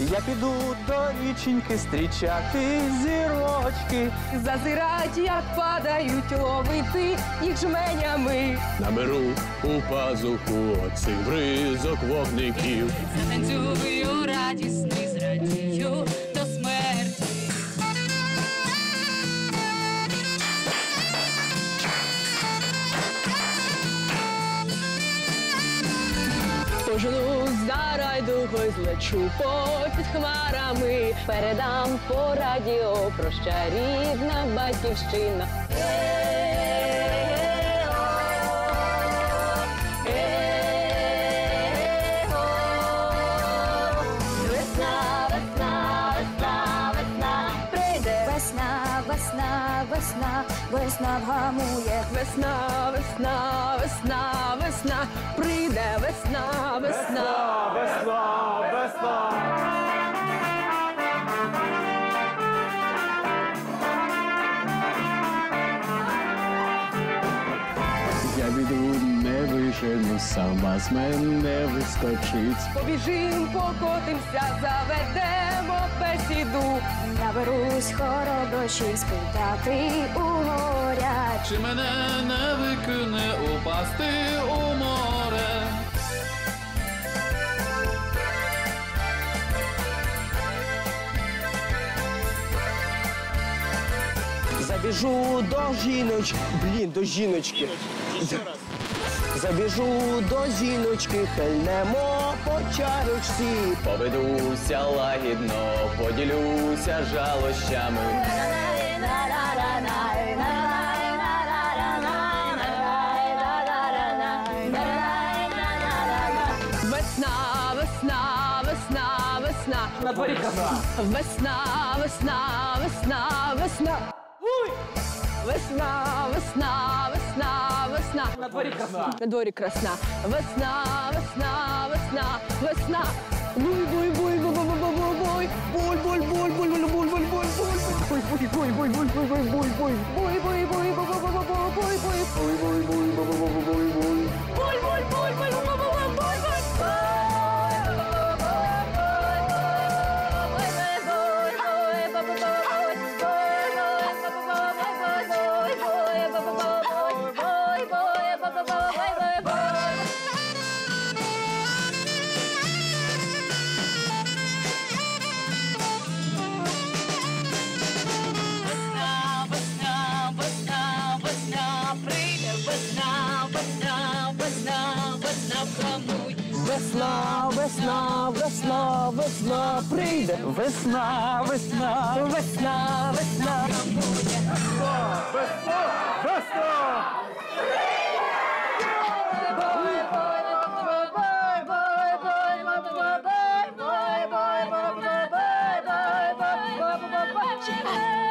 Я піду до річеньки стрічати зірочки. Зазирать, як падають, ловити їх жменями. Наберу у пазуху оцих бризок вогників. Затанцюю радісний, зрадію Пожену за райдугою, злечу попід хмарами. Передам по радіо проща рідна батьківщина. Весна, весна, весна, весна, прийде Весна, весна, весна, весна вгамує. Весна, весна, весна, весна, прийде весна, весна. Весна, весна. Я біду не вижену, сама з мене вискочить. Побіжим, покотимся, заведемо бесіду. Наберусь хороших спитати у горя. Чи мене не викине упасти у море? Забіжу до жіночки, блін, до жіночки. Забіжу до жіночки, хильнемо по чарочці. Поведуся лагідно, поділюся жалощами. Весна, весна, весна, весна. На дворі. Весна, весна, весна, весна. Весна, весна, весна, весна. На дворі красна. На дворі красна. Весна, весна, весна, весна. Буй, буй, буй, буй, буй, буй, буй, буй. буй, буй, буй, буй, буй, буй, буй, буй, буй, Буй, буй, буй, буй, буй, буй, буй, буй, буй. Буй, буй, буй, буй, буй, буй, буй, буй, буй. Буй, буй, буй, буй, буй, буй, буй, буй. Буль, буль, буль, буль, буй, буй, Весна, весна, весна, весна прийде. Весна, весна, весна, весна. Весна, весна, весна. Yeah.